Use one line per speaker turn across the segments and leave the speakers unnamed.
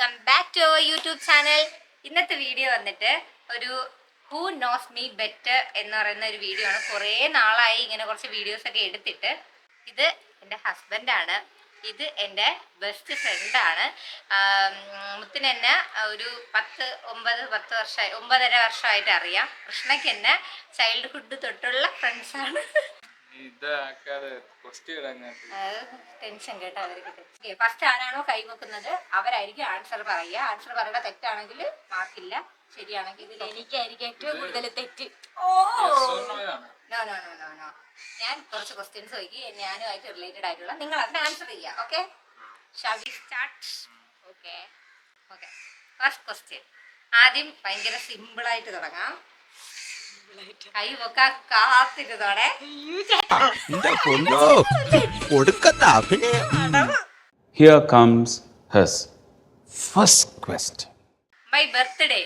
Welcome back to our YouTube channel. ഇന്നത്തെ video വന്നിട്ട് ഒരു ഹൂ നോസ് മീ ബെറ്റർ എന്ന് പറയുന്ന ഒരു വീഡിയോ ആണ്. കുറേ നാളായി ഇങ്ങനെ കുറച്ച് വീഡിയോസ് ഒക്കെ എടുത്തിട്ട്. ഇത് എന്റെ ഹസ്ബൻഡാണ് ഇത് എന്റെ ബെസ്റ്റ് ഫ്രണ്ടാണ് മുത്തിന് എന്നെ ഒരു പത്ത് ഒമ്പത് പത്ത് വർഷമായി ഒമ്പതര വർഷമായിട്ട് അറിയാം. കൃഷ്ണയ്ക്ക് എന്നെ ചൈൽഡ്ഹുഡ് തൊട്ടുള്ള ഫ്രണ്ട്സാണ് ടെൻഷൻ കേട്ടോ അവർക്ക് ഫസ്റ്റ് ആരാണോ കൈവെക്കുന്നത് അവരായിരിക്കും ആൻസർ പറയുക. ആൻസർ പറയുക തെറ്റാണെങ്കിൽ മാർക്കില്ല ശരിയാണെങ്കിൽ ഇതിൽ എനിക്കായിരിക്കും ഏറ്റവും കൂടുതൽ തെറ്റ്. ഓ! No no no no no ഞാൻ കുറച്ച് ക്വസ്റ്റ്യൻസ് ചോദിക്കും. ഞാനുമായിട്ട് റിലേറ്റഡ് ആയിട്ടുള്ള നിങ്ങൾ അതിന് ആൻസർ ചെയ്യുക okay start okay okay first question ആദ്യം ഭയങ്കര സിമ്പിൾ ആയിട്ട് തുടങ്ങാം. കൈ വെക്കാൻ കാത്തിരുന്നോടെ.
Here comes his first question.
My birthday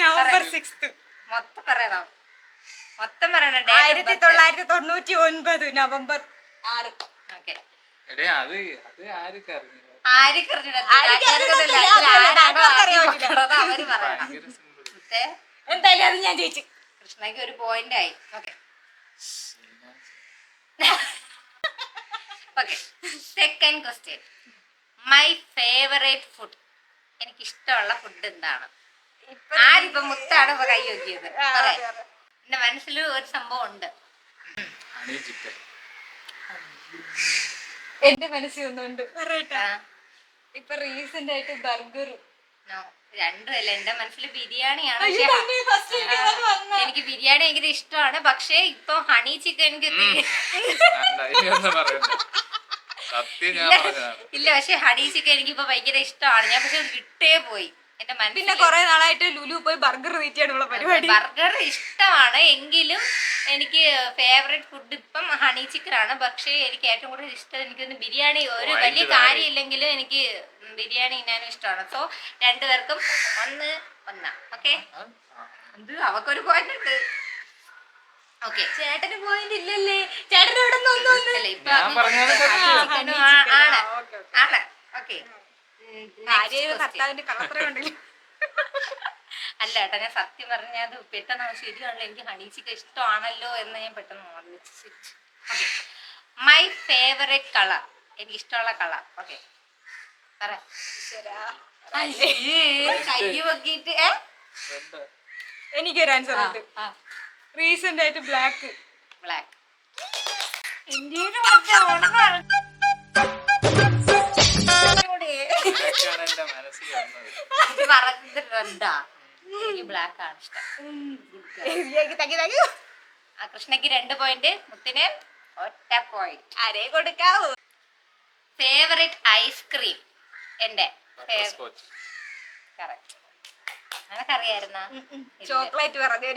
November six
മൊത്തം പറയണം. മൊത്തം പറയണം.
ആയിരത്തി തൊള്ളായിരത്തി തൊണ്ണൂറ്റി ഒൻപത് നവംബർ ആറ്.
ഓക്കെ.
എടേ
അവർ പറയണം.
എന്തായാലും അത് ഞാൻ ജയിച്ചു.
കൃഷ്ണയ്ക്ക് ഒരു പോയിന്റ് ആയി okay. Okay second question my favourite food എനിക്ക് ഇഷ്ടമുള്ള ഫുഡ് എന്താണ് ആരിപ്പോ മുത്താണ് ഇപ്പൊ കൈ നോക്കിയത്? എന്റെ മനസ്സിൽ ഒരു സംഭവം ഉണ്ട്.
എന്റെ മനസ്സിൽ ഒന്നുണ്ട്. ഇപ്പൊ റീസെന്റ് ആയിട്ട് ബർഗർ
no, രണ്ടുമല്ല എന്റെ മനസ്സിൽ ബിരിയാണിയാണ്.
എനിക്ക്
ബിരിയാണി ഭയങ്കര ഇഷ്ടമാണ്. പക്ഷേ ഇപ്പൊ ഹണി ചിക്കൻ ഇല്ല, പക്ഷെ ഹണി ചിക്കൻ എനിക്ക് ഇപ്പൊ ഭയങ്കര ഇഷ്ടമാണ്. ഞാൻ പക്ഷെ വിട്ടേ പോയി. എന്റെ
പിന്നെ
മനസ്സിൽ
കൊറേ നാളായിട്ട് ലുലു പോയി ബർഗർ തീറ്റിയാണുള്ള പരിപാടി.
ബർഗർ ഇഷ്ടമാണ്. എങ്കിലും എനിക്ക് ഫേവറേറ്റ് ഫുഡ് ഇപ്പം ഹണി ചിക്കൻ ആണ് പക്ഷേ എനിക്ക് ഏറ്റവും കൂടുതൽ ഇഷ്ടം എനിക്ക് ബിരിയാണി. ഒരു വലിയ
കാര്യം
കാര്യമില്ലെങ്കിലും എനിക്ക് ബിരിയാണി ഇന്നാനും ഇഷ്ടമാണ്. സോ രണ്ടുപേർക്കും ഒന്ന് ഒന്നാ. ഓക്കെ എന്ത്? അവക്കൊരു പോയിന്റ് ഉണ്ട്. ഓക്കെ
ചേട്ടന് പോയിന്റ് ഇല്ലല്ലേ? ചേട്ടൻ
ഇവിടെ ഇപ്പൊ. ആണ്. ആണ്. ഓക്കെ
ഭർത്താവിന്റെ കളത്ര ഉണ്ടല്ലോ.
അല്ല ഏട്ടാ ഞാൻ സത്യം പറഞ്ഞത് അത് പെട്ടെന്ന് ശരിയാണല്ലോ. എനിക്ക് ഹണീച്ചിക്ക് ഇഷ്ടമാണല്ലോ എന്ന് ഞാൻ പെട്ടെന്ന് ഓർമ്മിച്ചു. ഓക്കെ മൈ ഫേവറേറ്റ് കളർ എനിക്ക് ഇഷ്ടമുള്ള കളർ ഓക്കെ പറ കൈ നോക്കിയിട്ട് ഏ?
എനിക്കൊരു ആൻസർ ഉണ്ട്. റീസെന്റ് ആയിട്ട് ബ്ലാക്ക്
ബ്ലാക്ക് ഇന്ത്യയുടെ റെഡാ എനിക്ക് ബ്ലാക്ക് ആണ് ഇഷ്ടം. ആ കൃഷ്ണയ്ക്ക് രണ്ട് പോയിന്റ് മുത്തിന് ഒറ്റ പോയിന്റ്
ആരേ കൊടുക്കാവൂ
ഫേവറേറ്റ് ഐസ്ക്രീം എന്റെ കറക്റ്റ് നിനക്കറിയായിരുന്ന?
ചോക്ലേറ്റ് പറഞ്ഞു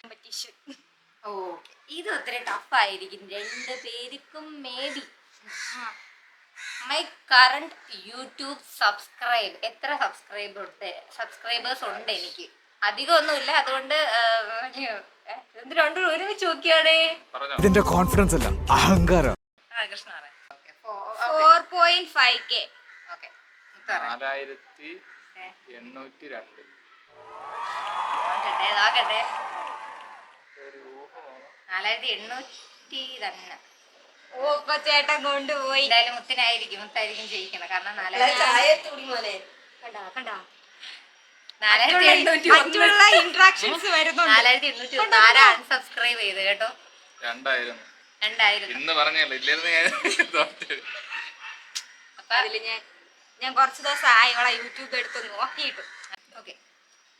കോമ്പറ്റീഷൻ
ഓ ഇത് ഒത്തിരി ടഫ് ആയിരിക്കും. രണ്ട് പേർക്കും maybe my current YouTube subscribe എത്ര സബ്സ്ക്രൈബ് സബ്സ്ക്രൈബേഴ്സ് ഉണ്ട് എനിക്ക്. അധികമൊന്നുമില്ല. അതുകൊണ്ട് എന്ത് രണ്ടും ഒരുമിച്ച്
നോക്കിയാണേ.
ഇതിന്റെ കോൺഫിഡൻസ് അല്ല അഹങ്കാരം.
ആ Krishna okay
four point five K
okay.
നാലായിരത്തി എണ്ണൂറ്റി രണ്ട്
നോക്കട്ടെ നോക്കട്ടെ.
ഒരു ഊഹമാണ്.
നാലായിരത്തി എണ്ണൂറ്റി തന്നെ
ഓ ഇപ്പൊ ചേട്ടൻ കൊണ്ടുപോയി.
എന്തായാലും മുത്തനായിരിക്കും മുത്തായിരിക്കും ജയിക്കണം. കാരണം നാലായിരത്തി
കണ്ടാ കണ്ടാ? മറ്റുള്ള ഇന്ററാക്ഷൻസ് വരുന്നുണ്ട്.
അൺസബ്സ്ക്രൈബ് ചെയ്ത് കേട്ടോ?
രണ്ടായിരുന്നു
രണ്ടായിരം.
ഇന്ന് പറഞ്ഞല്ലോ ഇല്ലായിരുന്നു ഞാൻ തോറ്റത്.
അപ്പൊ
അതിൽ ഞാൻ ഞാൻ കുറച്ച് ദിവസം യൂട്യൂബ് എടുത്ത് നോക്കിയിട്ടു.
ഓക്കെ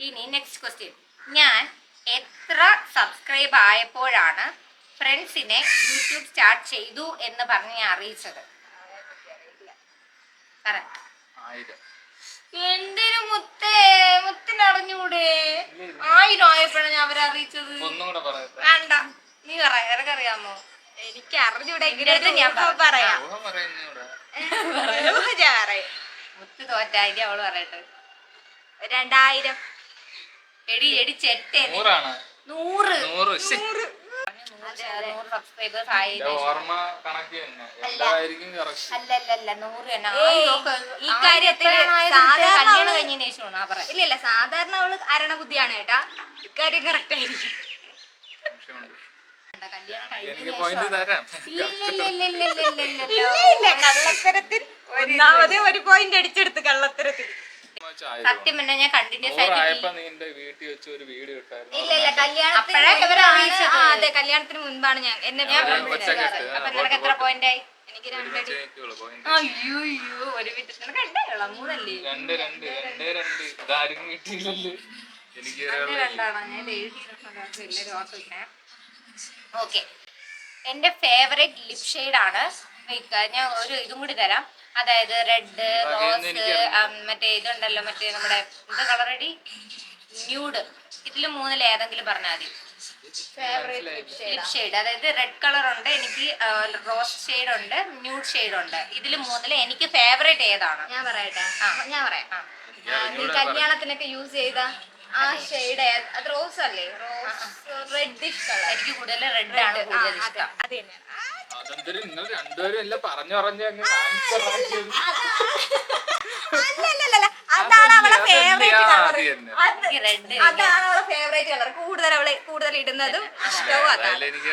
ഇനി നെക്സ്റ്റ് ക്വസ്റ്റ്യൻ ഞാൻ എത്ര സബ്സ്ക്രൈബ് ആയപ്പോഴാണ് ഫ്രണ്ട്സിനെ യൂട്യൂബ് സ്റ്റാർട്ട് ചെയ്തു എന്ന് പറഞ്ഞ് ഞാൻ അറിയിച്ചത്? പറ.
ആയിരം.
എന്തിനു മുത്തേ മുത്തിന് അറിഞ്ഞൂടെ ആയിരം ആയപ്പോഴാണ് ഞാൻ അവരെ അറിയിച്ചത്.
ഒന്നും കൂടെ പറയട്ടെ.
വേണ്ട. നീ പറ നിനക്കറിയാമോ
എനിക്ക് അറിഞ്ഞൂടെ
ഞാൻ
പറയാം.
മുത്ത് തോറ്റായി അവൾ പറയട്ടെ.
രണ്ടായിരം.
എടി എടി
ചെട്ടേ
നൂറ്.
നൂറ്.
നൂറ് സബ്സ്ക്രൈബേഴ്സ് ആയി
ഈ ഇല്ല സാധാരണ അവൾ അരണ കേട്ടാ ഇക്കാര്യം കറക്റ്റ് ആയിരിക്കും കള്ളത്തരത്തിൽ ഒരു പോയിന്റ് അടിച്ചെടുത്ത് കള്ളത്തരത്തിൽ
സത്യം ഞാൻ കണ്ടിന്യൂസ് ആയിട്ട്
വീട്ടിൽ വെച്ച് ഒരു വീഡിയോ ഇട്ടായിരുന്നു
ഇല്ല ഇല്ല കല്യാണത്തിന്
അപ്പഴേ
ആ, അതെ കല്യാണത്തിന് മുൻപാണ് ഞാൻ. എന്നെ
ഞാൻ വിളിച്ചത്. അപ്പൊ നിനക്ക് എത്ര പോയിന്റ് ആയി
എനിക്ക് രണ്ടടി
ഒരുമിച്ചേ നിൽക്കുള്ളൂ,
അയ്യോ അയ്യോ ഒരു വീട്ടിൽ നിനക്ക് രണ്ടേ മൂന്നല്ലേ
രണ്ട് രണ്ട് രണ്ടേ രണ്ട്. ഇതാരും കിട്ടിയില്ലല്ലോ എനിക്ക്
രണ്ട്
ഒരാളെ
രണ്ടാണോ? ഞാൻ എഴുതിയിട്ടുണ്ട് എല്ലാവരും ഓർത്ത് വെക്കണേ ഓക്കെ. എന്റെ ഫേവറേറ്റ് ലിപ് ഷെയ്ഡ് ആണ് ഞാൻ ഒരു ഇതും കൂടി തരാം. അതായത് റെഡ് റോസ്. മറ്റേ ഇതുണ്ടല്ലോ മറ്റേ നമ്മുടെ എന്താ കളർ അടി ന്യൂഡ് ഇതിൽ മൂന്നിൽ ഏതെങ്കിലും പറഞ്ഞാൽ മതി. ലിപ് ഷെയ്ഡ് അതായത് റെഡ് കളർ ഉണ്ട് എനിക്ക് റോസ് ഷെയ്ഡ് ഉണ്ട് ന്യൂഡ് ഷെയ്ഡ് ഉണ്ട്. ഇതിൽ മൂന്നിൽ എനിക്ക് ഫേവറേറ്റ് ഏതാണ്?
ഞാൻ പറയട്ടെ? ഞാൻ പറയാം. കല്യാണത്തിനൊക്കെ യൂസ് ചെയ്ത ആ ഷെയ്ഡ് അത് റോസ് അല്ലേ? റോസ് റെഡിഷ് കളർ
എനിക്ക് കൂടുതൽ റെഡ് ആണ് കൂടുതൽ ഇഷ്ടം.
അത് തന്നെയാണ്
അതെന്തൊരു നിങ്ങൾ രണ്ടുപേരും എല്ലാം പറഞ്ഞു പറഞ്ഞു അങ്ങ്
അല്ലല്ലല്ല അതാണ് അവളെ ഫേവറേറ്റ് കളർ
തന്നെ?
അതാണ് അവളെ ഫേവറേറ്റ് കളർ കൂടുതൽ അവൾ കൂടുതൽ ഇടുന്നതും ഇഷ്ടവും അതാണ്.
എനിക്ക്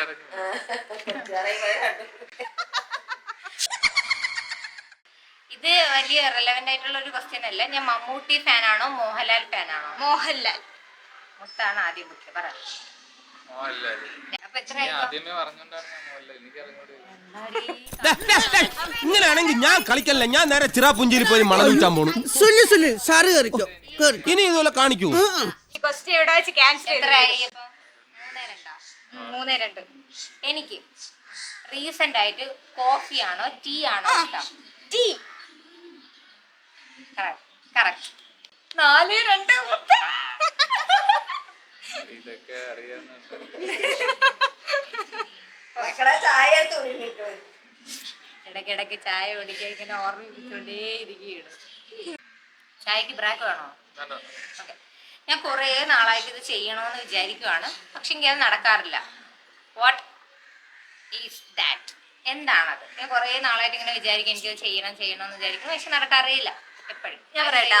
ഇത് വലിയ റെലവെന്റ് ആയിട്ടുള്ള ഒരു ക്വസ്റ്റ്യൻ അല്ല. ഞാൻ മമ്മൂട്ടി ഫാനാണോ മോഹൻലാൽ ഫാനാണോ?
മോഹൻലാൽ.
മുത്താണ് ആദ്യം ബുക്ക് പറ.
മോഹൻലാൽ.
ഇങ്ങനെയാണെങ്കിൽ ഞാൻ കളിക്കല്ല ഞാൻ നേരെ ചിറാപുഞ്ചിയിൽ പോയി മണം വിൽക്കാൻ പോണു
സുല്ലു സുല്ലു. സാറ് കയറിക്കോ കയറി
ഇനി ഇതുപോലെ കാണിക്കൂ.
മൂന്നേ രണ്ട്. എനിക്ക് റീസെന്റ് ആയിട്ട് കോഫി ആണോ ടീ ആണോ ഇഷ്ടം?
ടീ
കറക്റ്റ്
നാല് രണ്ട്
ഇതൊക്കെ അറിയാന്നുണ്ട്
ഇടയ്ക്കിടയ്ക്ക് ചായ കുടിക്കാൻ ഇങ്ങനെ ഓർമ്മിപ്പിച്ചുകൊണ്ടേ ഇരിക്കുകയാണ് ചായക്ക് ബ്രാക്ക് വേണോ. ഓക്കെ ഞാൻ കുറേ നാളായിട്ട് ഇത് ചെയ്യണമെന്ന് വിചാരിക്കുവാണ്. പക്ഷെങ്കിൽ അത് നടക്കാറില്ല. വാട്ട് ഈസ് ദാറ്റ് എന്താണത്? ഞാൻ കുറേ നാളായിട്ട് ഇങ്ങനെ വിചാരിക്കും എനിക്കത് ചെയ്യണം ചെയ്യണം എന്ന് വിചാരിക്കും. പക്ഷെ നടക്കാറില്ല എപ്പോഴും.
ഞാൻ പറയട്ടാ?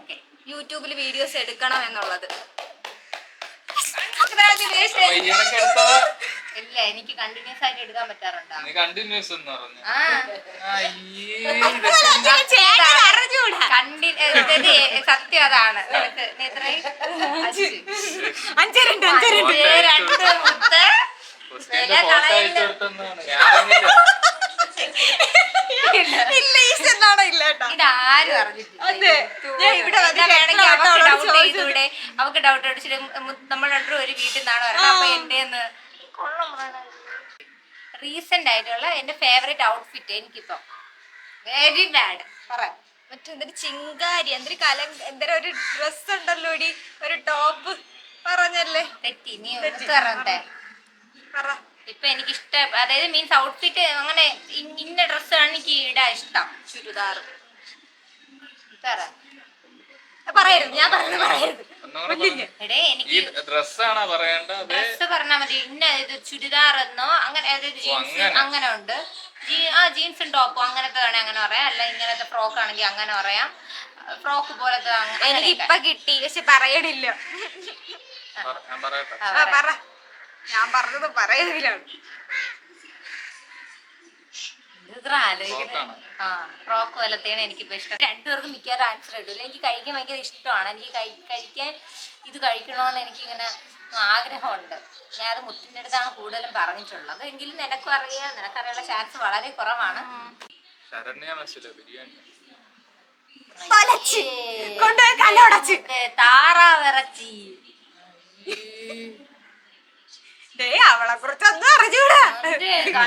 ഓക്കെ
യൂട്യൂബിൽ വീഡിയോസ് എടുക്കണം എന്നുള്ളത്.
ഇല്ല എനിക്ക് കണ്ടിന്യൂസ് ആയിട്ട് എടുക്കാൻ പറ്റാറുണ്ടോ?
കണ്ടിന്യൂസ് എന്ന് പറഞ്ഞു.
സത്യം അതാണ്. അഞ്ച്.
രണ്ട് അഞ്ച് രണ്ട്.
രണ്ട് മുത്ത്
അതെ. ഞാൻ ഇവിടെ വന്ന്
എന്നാ വേണമെങ്കിൽ
കേട്ടോ
അവൾക്ക് ഡൗട്ട് ചെയ്തൂടെ? അവൾക്ക് ഡൗട്ട് അടിച്ചിട്ട് നമ്മൾ രണ്ടും ഒരു വീട്ടിൽ നിന്നാണ് പറയുന്നത് അപ്പൊ എന്റെ റീസെന്റ് ആയിട്ടുള്ള എന്റെ ഫേവറേറ്റ് ഔട്ട്ഫിറ്റ് എനിക്കിപ്പം. വെരി ബാഡ് പറ.
മറ്റെന്തൊരു ചിങ്കാരി എന്തൊരു കല എന്തൊരു ഒരു ഡ്രസ് ഉണ്ടല്ലോ ഇടി. ഒരു ടോപ്പ് പറഞ്ഞല്ലേ?
തെറ്റി. നീ ഒന്ന് പറഞ്ഞേ
പറ.
ഇപ്പൊ എനിക്ക് ഇഷ്ടം അതായത് മീൻസ് ഔട്ട്ഫിറ്റ് അങ്ങനെ ഇന്ന ഡ്രസ്സാണ് എനിക്ക് ഇടാൻ ഇഷ്ടം.
ചുരിദാർ പറയരുത് ഞാൻ പറഞ്ഞു പറയരുത്.
എടേ
ഈ ഡ്രസ്സാണോ പറയേണ്ട അതെ
ഡ്രസ് പറഞ്ഞാൽ മതി ഇന്ന ഇത് ചുരിദാർ എന്നോ അങ്ങനെ അതായത് ജീൻസ്
അങ്ങനെ.
അങ്ങനെ ഉണ്ട് ജീ- ആ ജീൻസും ടോപ്പും അങ്ങനത്തെ വേണേ അങ്ങനെ പറയാം. അല്ല ഇങ്ങനത്തെ ഫ്രോക്ക് ആണെങ്കിൽ അങ്ങനെ പറയാം. ഫ്രോക്ക് പോലത്തെ അങ്ങ-
എനിക്ക്
അങ്ങനെയൊക്കെ.
ഇപ്പൊ കിട്ടി പക്ഷെ പറയണില്ല.
പറ- ഞാൻ പറയട്ടെ.
ആ,
പറ. ഞാൻ പറഞ്ഞത് പറയുന്നില്ലാണ്
ഇത്ര ആലോചിക്കണേ
ഫ്രോക്കാണോ?
ആ ഫ്രോക്ക് പോലത്തെയാണ് എനിക്കിപ്പോ ഇഷ്ടം. രണ്ടുപേർക്കും മിക്കവാറും ആൻസർ കിട്ടില്ല എനിക്ക് കഴിക്കാൻ ഭയങ്കര ഇഷ്ടമാണ്. എനിക്ക് കഴി- കഴിക്കാൻ ഇത് കഴിക്കണമെന്ന് എനിക്കിങ്ങനെ ആഗ്രഹമുണ്ട്. ഞാൻ അത് മുത്തിന്റെ അടുത്താണ് കൂടുതലും പറഞ്ഞിട്ടുള്ളത്. എങ്കിലും നിനക്കും അറിയാം. നിനക്കറിയാനുള്ള ചാൻസ് വളരെ കുറവാണ്. താറാവിറച്ചി
അവളെ കുറിച്ചൊന്നും അറിഞ്ഞൂടാ.
അത്.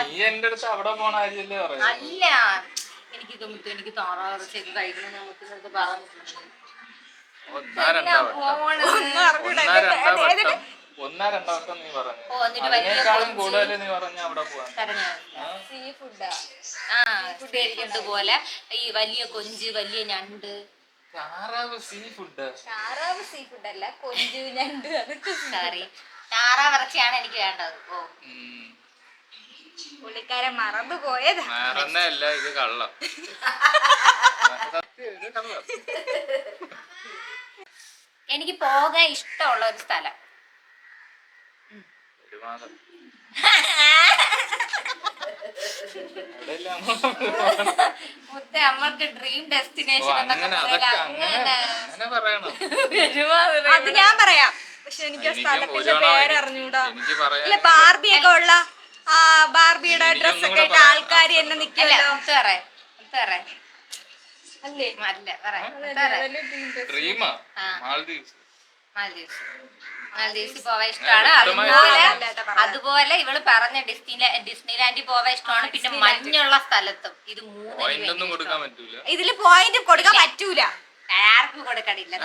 നീ എന്റെ അടുത്ത് അവിടെ പോണ കാര്യല്ലേ പറയുന്നത്
അല്ല. എനിക്ക് മുത്തു എനിക്ക് താറാവിറച്ചിയൊക്കെ കഴിക്കണം അടുത്ത് പറഞ്ഞിട്ടുണ്ട്.
ഒന്നാ രണ്ടാ വട്ടം.
ഒന്നും അറിഞ്ഞൂടാ.
ഒന്നാ രണ്ടാ? വട്ടം. ഒന്നാ രണ്ടാ വട്ടം നീ പറഞ്ഞു. അതിനേക്കാളും. കൂടുതൽ നീ പറഞ്ഞ അവിടെ പോവാൻ.
സീ ഫുഡാ
ആ. ഫുഡ് പോലെ ഈ വലിയ കൊഞ്ച് വലിയ ഞണ്ട്.
താറാവ് സീ ഫുഡ്
താറാവ് സീ ഫുഡ് അല്ല കൊഞ്ച് ഞണ്ട് അതൊക്കെ
താറാ വിറച്ചിയാണ് എനിക്ക് വേണ്ടത്. ഓ.
മറന്നു പോയതാ.
മറന്നല്ല ഇത് കള്ളം.
എനിക്ക് പോകാൻ ഇഷ്ടമുള്ള ഒരു സ്ഥലം. മുത്ത ഡ്രീം ഡെസ്റ്റിനേഷൻ
അത് ഞാൻ പറയാം. പക്ഷെ എനിക്ക് ആ സ്ഥലത്തിന്റെ
ഒരു
പേര് അറിഞ്ഞൂടാ ഇല്ല ബാർബി ഒക്കെ ഉള്ള ആ ബാർബിയുടെ
എനിക്കൊന്നും
ഡ്രസ് ഒക്കെ
കൂടെ
ഇട്ട് ആൾക്കാർ എന്നെ
നിക്കല്ലോ
അല്ലേ
പോവാൻ ഇഷ്ടമാണ്. അതുപോലെ. അതുപോലെ ഇവൾ പറഞ്ഞ ഡിസ്നി ഡിസ്നിലാൻഡിൽ പോവാൻ ഇഷ്ടമാണ്. പിന്നെ മഞ്ഞുള്ള സ്ഥലത്തും. ഇത് മൂന്ന്
ഇതിൽ പോയിന്റ് കൊടുക്കാൻ പറ്റൂല.
ആർക്കും കൊടുക്കണില്ല.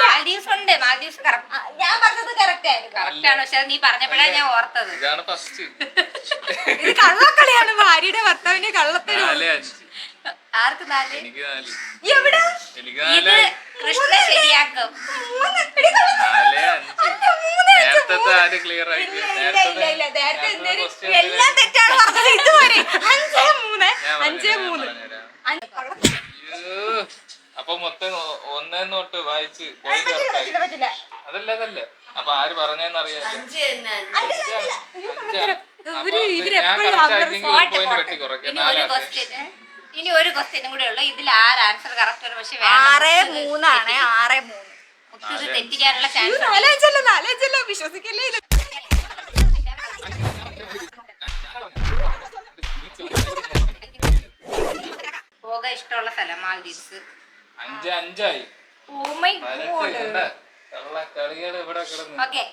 മാൽഡീവ്സ്
ഉണ്ട് കറക്റ്റ്
ഞാൻ പറഞ്ഞത് കറക്റ്റ് ആയിരുന്നു.
കറക്റ്റ് ആണ് പക്ഷെ നീ പറഞ്ഞപ്പോഴാണ് ഞാൻ ഓർത്തത്.
ഇത് കള്ളക്കളിയാണ് ഭാര്യയുടെ ഭർത്താവിന്റെ കള്ളത്തിന്
ആർക്ക് നാല്?
എവിടെ?
ഇത് കൃഷ്ണ ശരിയാക്കും.
എല്ലാം തെറ്റാണ് പറഞ്ഞത്. ഇതുവരെ. അഞ്ചേ മൂന്ന്. അഞ്ചേ മൂന്ന്.
അപ്പൊ മൊത്തം ഒന്നേ ഒന്നേന്ന് തൊട്ട് വായിച്ച്. അതല്ല അതല്ല. അപ്പൊ ആര് പറഞ്ഞെന്ന്
ഇനി ഒരു ഒരു ക്വസ്റ്റ്യനും കൂടെ ഉള്ളു. ഇതിൽ ആറ് ആൻസർ കറക്റ്റ് വരും പക്ഷെ
ആറ് മൂന്നാണ് ആറ് മൂന്ന്.
തെറ്റിക്കാനുള്ള ചാൻസ്
വിശ്വസിക്കല്ലേ
പോകാൻ ഇഷ്ടമുള്ള സ്ഥലം മാൽദീവ്സ്
അഞ്ച് അഞ്ചായി.
ഓ my
God.
Okay.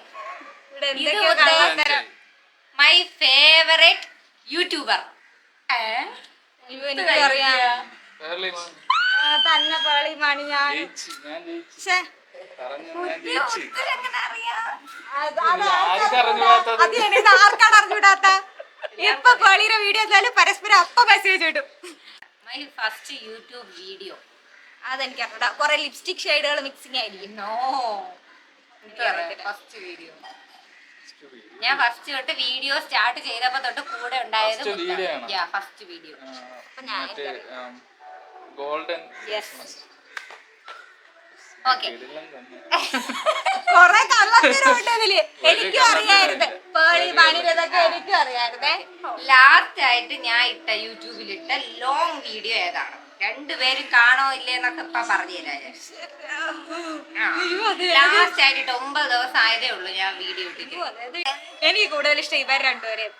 My favourite YouTuber
എനിക്കറിയാം. തന്നെ പേളി മണി ഞാൻ. ആർക്കാണ് അറിഞ്ഞൂടാത്ത ഇപ്പൊ പേളിയുടെ വീഡിയോ എന്തായാലും പരസ്പരം അപ്പൊ മെസ്സേജ് ഇടും.
മൈ ഫസ്റ്റ് യൂട്യൂബ് വീഡിയോ
അതെനിക്ക് അറിഞ്ഞൂടാ. കുറെ ലിപ്സ്റ്റിക് ഷെയ്ഡുകൾ മിക്സിംഗ് ആയിരിക്കും.
നോ ഫസ്റ്റ് വീഡിയോ ഞാൻ ഫസ്റ്റ് തൊട്ട് വീഡിയോ സ്റ്റാർട്ട് ചെയ്തപ്പോ തൊട്ട് കൂടെ ഉണ്ടായത്? ഫസ്റ്റ് വീഡിയോ
ഞാൻ
ഗോൾഡൻ
യെസ് ഓക്കെ
കൊറേ കള്ളത്തരമുണ്ട്
ഇതിൽ.
എനിക്കും അറിയായിരുന്നു. പേളി മണിരതൊക്കെ എനിക്കും അറിയായിരുന്നേ.
ലാസ്റ്റ് ആയിട്ട് ഞാൻ ഇട്ട യൂട്യൂബിൽ ഇട്ട ലോങ് വീഡിയോ ഏതാണ്? രണ്ടുപേരും കാണോ ഇല്ലേന്നൊക്കെ ഇപ്പൊ പറഞ്ഞു തരാം ലാസ്റ്റ് ആയിട്ട് ഒമ്പത് ദിവസം ആയതേ ഉള്ളൂ ഞാൻ വീഡിയോ ഇട്ടിട്ട്.
എനിക്ക് കൂടുതൽ ഇഷ്ടം ഇവർ രണ്ടുപേരെയും.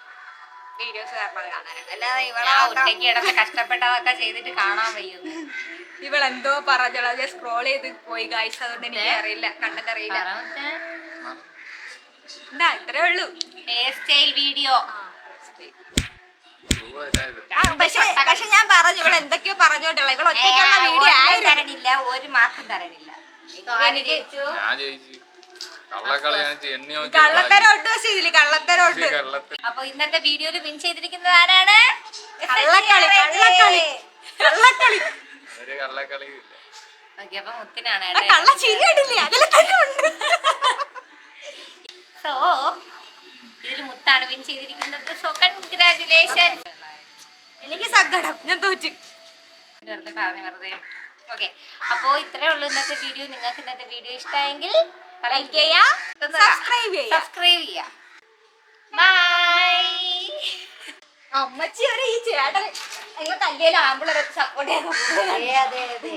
വീഡിയോസ് കാരണം കാണാനാണ് അല്ലാതെ ഇവളെ
ഒറ്റയ്ക്ക് കിടന്ന് കഷ്ടപ്പെട്ടതൊക്കെ ചെയ്തിട്ട് കാണാൻ വയ്യുന്നു.
ഇവളെന്തോ പറഞ്ഞോളാം. ഞാൻ സ്ക്രോൾ ചെയ്ത് പോയി ഗൈസ് അതുകൊണ്ട് എനിക്ക് അറിയില്ല. കണ്ടന്റ് അറിയില്ല. എന്താ ഇത്രേ ഉള്ളൂ.
ഹെയർ സ്റ്റൈൽ വീഡിയോ
പക്ഷെ പക്ഷെ ഞാൻ പറഞ്ഞു ഇവിടെ എന്തൊക്കെയോ പറഞ്ഞോണ്ടുള്ള ഇവിടെ ഒറ്റയ്ക്കുള്ള വീഡിയോ ആരും
തരണില്ല. ഒരു മാസം തരണില്ല. എനിക്ക്
കള്ളത്തരം ഉണ്ട് പക്ഷെ ഇതിൽ കള്ളത്തരം ഉണ്ട്
കള്ളത്തിൽ
അപ്പൊ ഇന്നത്തെ വീഡിയോയിൽ വിൻ ചെയ്തിരിക്കുന്നത് ആരാണ്?
കള്ളക്കളി കള്ളക്കളി. കള്ളക്കളി.
ഒരു കള്ളക്കളി ഇല്ല.
ഓക്കെ അപ്പൊ മുത്തിനാണ്
കള്ള ചിരി കണ്ടില്ലേ അതിൽ തന്നെ ഉണ്ട്.
സോ ഇതിൽ മുത്താണ് വിൻ ചെയ്തിരിക്കുന്നത്. സോ കൺഗ്രാചുലേഷൻ
എനിക്ക് സങ്കടം ഞാൻ തോറ്റു.
വെറുതെ പറഞ്ഞു വെറുതെ. ഓക്കെ അപ്പോ ഇത്രേ ഉള്ളൂ ഇന്നത്തെ വീഡിയോ നിങ്ങൾക്ക് ഇന്നത്തെ വീഡിയോ ഇഷ്ടമായെങ്കിൽ
ലൈക്ക് ചെയ്യാ? സബ്സ്ക്രൈബ് ചെയ്യാ.
സബ്സ്ക്രൈബ് ചെയ്യാം. ബൈ
അമ്മച്ചി ഒരു ഈ ചേട്ടൻ നിങ്ങൾ തല്ലിയാലും ആമ്പിളൊരു സപ്പോർട്ട് ചെയ്യാൻ
അതെ അതെ അതെ.